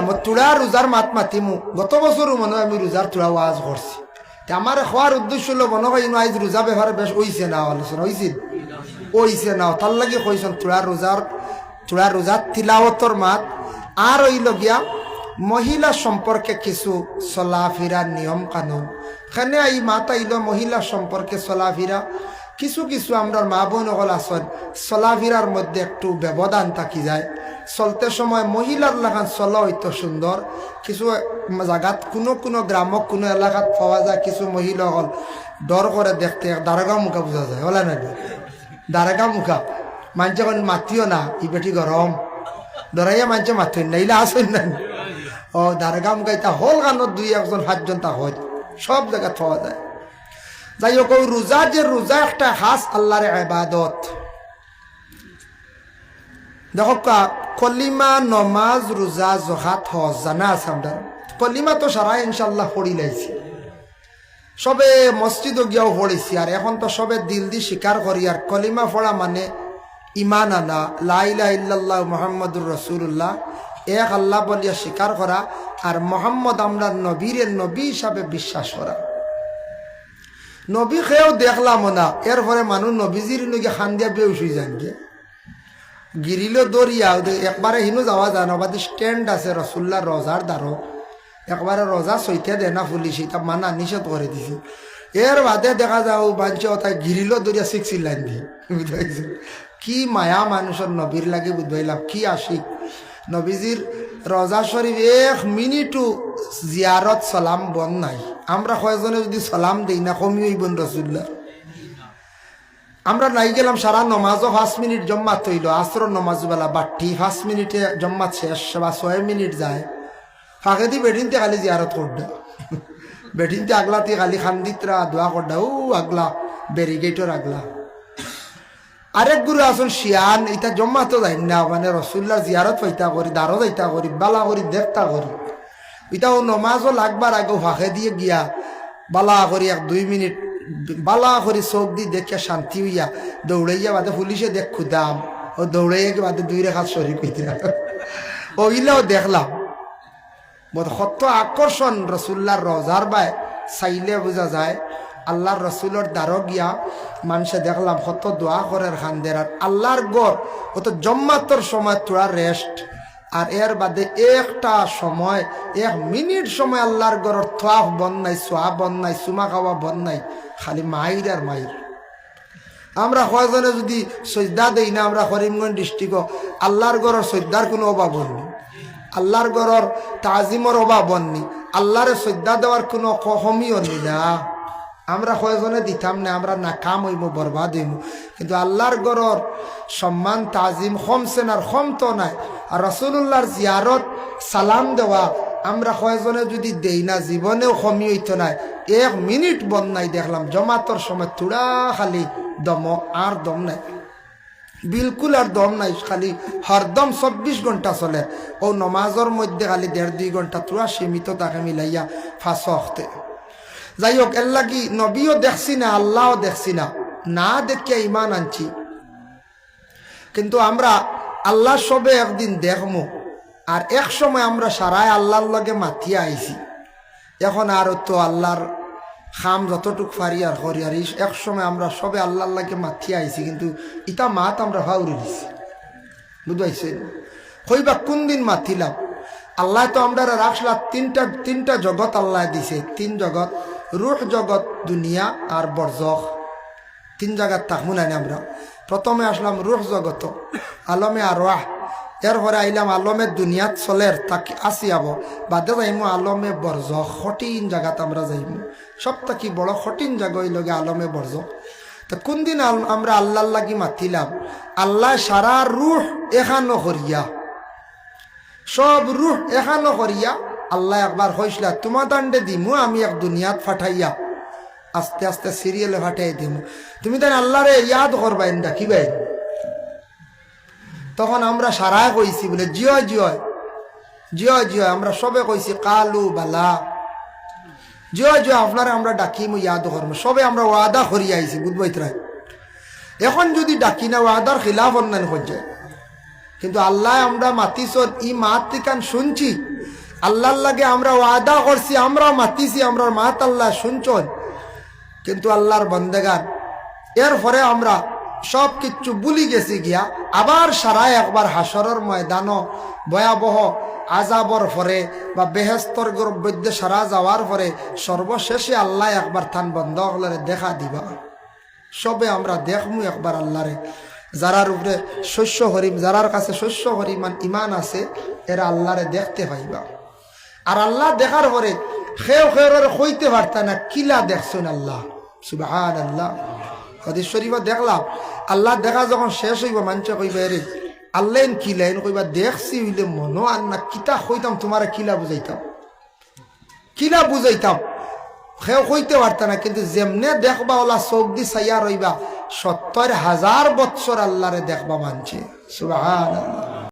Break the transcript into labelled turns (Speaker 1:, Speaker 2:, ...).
Speaker 1: আমার তুড়া রোজার মাত মাতিমু। গত বছরও মনে আমি রোজার তুড়া ওয়াজ করছি আমার খোয়ার উদ্দেশ্য হলো মনে হয় ইনো আজ রোজা ব্যাপারে বেশ ওইছে না, আলোচনা হয়েছিল ওইছে না তার লাগে কইছেন তুড়া রোজার তুড়া রোজার তিলাওতর মাত। আর গিয়া মহিলা সম্পর্কে কিছু চলাফেরা নিয়ম কানুন। খানে এই মাত আইল মহিলা সম্পর্কে চলাফেরা কিছু কিছু আমরা মা বোন হল আসন চলাফেরার মধ্যে একটু ব্যবধান থাকি যায়। চলতে সময় মহিলার লাগান চলা হইতো সুন্দর কিছু জায়গাত কোনো কোনো গ্রামক কোনো এলাকাত পাওয়া যায়, কিছু মহিলা হল ডর করে দেখতে দারগা মুখা বোঝা যায়, হলে না দারগা মুখা মানুষ যখন মাতিও না, ই বেটি গরম দরাইয়া মানুষে মাতিন না, ইলা আসেন না ও দারগা মুখা ইতা হল গানত দুই একজন, সাতজন তা হয়, সব জায়গায় পাওয়া যায়। যাই হোক রোজা যে রোজা একটা খাস আল্লাহর আবাদত দেখো কলিমা, নমাজ, রোজা জহাত হজ জানা আছে আমরা কলিমা তো সারা ইনশাল্লাহ পড়ি লাইছি। সবে মসজিদও গিয়াও পড়েছি, আর এখন তো সবে দিল দি স্বীকার করি, আর কলিমা পড়া মানে ইমান আনা। লাইলা ইল্লাল্লাহ মোহাম্মদুর রসুল্লাহ এক আল্লাহ বলিয়া স্বীকার করা, আর মোহাম্মদ আমরা নবীরের নবী হিসাবে বিশ্বাস করা। নবী খেয়েও দেখলাম না, এরপরে মানুষ নবীজির নাকি খান দিয়া বেউস হয়ে যান গিয়ে গিরিল দরিয়া একবারে হিনু যাওয়া যায় না, বাদে স্ট্যান্ড আছে রসুল্লাহ রজার দ্বারো একবারে রজা সইতে দে না পুলিশ এটা মানা নিষেধ করে দিছি। এর বাদে দেখা যাও, বাঞ্চ তাই গিরিল দরিয়া সিক্সি লাইন দিয়ে কি মায়া মানুষের নবীর লাগে বুঝবাইলাম কি আশিক। নবীজির রজা শরীফ এক মিনিটও জিয়ারত সালাম বন নাই। আমরা কয়েকজনে যদি সালাম দিই না, কমি হইবন রসুল্লাহ আমরা নাই গেলাম সারা নমাজও পাঁচ মিনিট জম্মাত হইল আসর নমাজ বেলা বাট্টি পাঁচ মিনিটে জম্মাত শেষ, বা ছয় মিনিট যায়। ফাঁকে দি বেডিনতে খালি জিয়ারত করডা। বেডিনতে আগলাতে খালি খান্দিতরা দোয়া করডা, ও আগলা ব্যারিগেটর আগলা। আরেক গুরু আসুন শিয়ান এটা জম্মা তো যাই না মানে রসুল্লার জিয়ারত পাইতা করি দারো যাইতা করি, বালা করি, দেখতা করি। এটাও নমাজও লাগবার আগে ফাঁকে দিয়ে গিয়া বালা করি এক দুই মিনিট বালা করি চোখ দি দেখে শান্তি হইয়া দৌড়াইয়া বাদে পুলিশে দেখ খুদাম। ও দৌড়াইয়া বাদে দুই রেখা শরীর কইতে ওইলেও দেখলাম। সত্য আকর্ষণ রসুল্লার রজার বাই চাইলে বোঝা যায়। আল্লাহর রসুলের দ্বারো গিয়া মানুষে দেখলাম কত দোয়া করে খান্দের আর আল্লাহর গড় কত জম্মাতর সময় তোরা রেস্ট আর এর বাদে একটা সময়, এক মিনিট সময় আল্লাহর গড়ের থোয়াফ বন নাই সোয়া বন নাই চুমা খাওয়া বন নাই খালি মাইর আর মাইর। আমরা কয়জনে যদি সজ্জা দেই না, আমরা করিমগঞ্জ ডিস্ট্রিক্ট আল্লাহর গড়ের সজ্জার কোনো অভাব হয়নি। আল্লাহর গড়ের তাজিমর অভাব হননি আল্লাহরে শ্রদ্ধা দেওয়ার কোনো কমই হনি না। আমরা কয়জনে দিতাম না, আমরা না কাম হইব বরবাদ হইব কিন্তু আল্লাহর গড়র সম্মান, তাজিম কমছেন আর কম তো নাই। আর রসুল্লাহর জিয়ারত সালাম দেওয়া, আমরা কয়জনে যদি দেই না, জীবনেও কমি হইতো নাই এক মিনিট বন নাই দেখলাম, জমাতর সময় তুড়া খালি দম, আর দম নাই। বিলকুল আর দম নাই, খালি হরদম চব্বিশ ঘণ্টা চলে। ও নমাজের মধ্যে খালি দেড় দুই ঘণ্টা তোরা সীমিত তাকে মিলাইয়া ফাঁস হতে যাই হোক, এর লাগি নবীও দেখছি না, আল্লাহও দেখছি না। না দেখিয়া ইমান আনছি। কিন্তু আমরা আল্লাহ সবে একদিন দেখমু, আর এক সময় আমরা সারাই আল্লাহর লগে মাতিয়া আইছি। এখন আর তো আল্লাহর খাম যতটুক ফারি আর হরি আর এক সময় আমরা সবে আল্লাহর লাগে মাতিয়া আইছি, কিন্তু ইটা মাত আমরা হাউরি দিছি। বুঝাইছেন? হইবা কোন দিন মাতিলাম? আল্লাহ তো আমরা রাখলা তিনটা তিনটা জগৎ আল্লাহ দিছে। তিন জগৎ, রুহ জগৎ, দুনিয়া আর বরজখ। তিন জায়গার থাকব না আমরা। প্রথমে আসলাম রুহ জগত আলমে আর এরপরে আইলাম আলমে দুনিয়াত চলের তাকে আসি আব। বাদে যাইমু আলমে বর্জ কঠিন জায়গাত আমরা যাইমু। সব থাকি বড় কঠিন জায়গা লগে আলমে বর্জ তো কোন দিন আমরা আল্লাহ লাগি মাতিলাম, আল্লাহ সারা রুহ এখানো করিয়া সব রুহ এখানো করিয়া আল্লাহ একবার হইসলা তোমার দাণ্ডে দিমু, আমি এক দুনিয়াত ফাটাইয়া। আস্তে আস্তে সিরিয়ালে ফাটাই দিমু। তুমি তাই আল্লাহরে ইয়াদ করবাই ডাকিবাই তখন আমরা সারা কইছি বলে, জিয় জিয় জিয় জিয়। আমরা সবে কইছি, কালু বালা। জিয় জিয়, আপনারা আমরা ডাকিমু ইয়াদ করব সবে আমরা ওয়াদা করি আইছি বুধবাইতরাই এখন যদি ডাকি না, ওয়াদার খিলাফ অন্যান্য যায় কিন্তু আল্লাহ আমরা মাতিস ই মাত কান শুনছি। আল্লাহর লাগে আমরা ওয়াদা করছি আমরা মাতিছি আমরা মাত আল্লাহ শুনছন কিন্তু আল্লাহর বন্দেগার। এরপরে আমরা সব কিচ্ছু ভুলি গেছি গিয়া, আবার সারায় একবার হাসরের ময়দান ভয়াবহ আজাবর পরে বা বেহেস্তর বৈদ্য সারা যাওয়ার পরে সর্বশেষে আল্লাহ একবার থান বন্ধ হলে দেখা দিবা। সবে আমরা দেখমু একবার আল্লাহরে। যারার উপরে শস্য হরিম, যারার কাছে শস্য হরিমান ইমান আছে, এরা আল্লাহরে দেখতে পাইবা। আর আল্লাহ দেখার পরে খেও খেয়ের হইতে পারত না, কিলা দেখছেন আল্লাহ? সুবাহান আল্লাহ হদিস শরীফা দেখলাম, আল্লাহ দেখা যখন শেষ হইব, মানুষ কইবা রে আল্লাহ কি লাইন কইবা, দেখছি হইলে মনো আর না কিতা হইতাম তোমার কিলা বুঝাইতাম। কিলা বুঝাইতাম। সে হইতে পারত না, কিন্তু যেমনে দেখবা, ওলা চোখ দি চাইয়া রইবা, সত্তর হাজার বৎসর আল্লাহরে দেখবা মানছে সুবাহ